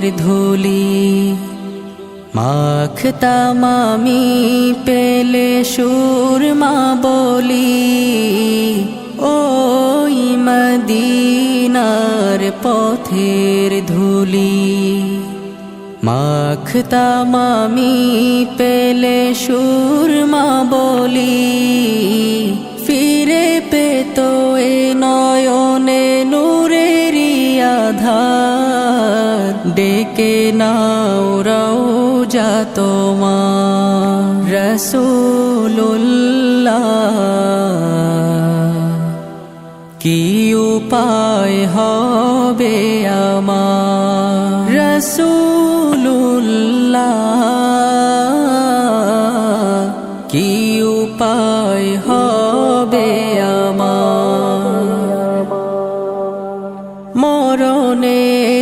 পথের ধুলি মাখতাম আমি পেলে সুরমা বলি, ওই মদিনার পথের ধুলি মাখতাম আমি পেলে সুরমা বলি ডেকে নাও রওজা তোমার রসুল্লাহ কি উপায় হবে আমার রসুল্লাহ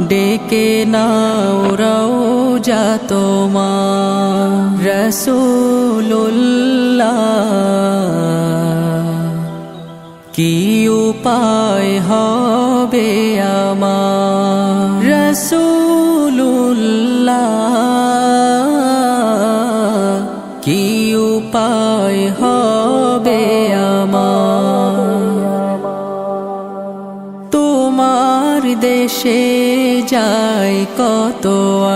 ডেকে নাও রওজা তোমার রসুল্লাহ কি উপায় হবে আমার রসুল্লাহ কি উপায় হবে আমার? তোমার দেশে যায় কত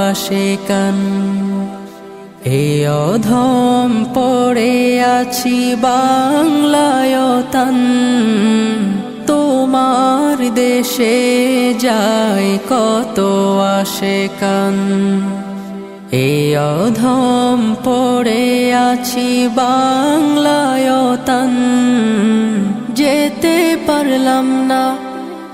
আসে কান এ অধম পড়ে আছি বাংলায় বাংলায়তন তোমার দেশে যায় কত আসে কান এ অধম পড়ে আছি বাংলায় বাংলায়তন যেতে পারলাম না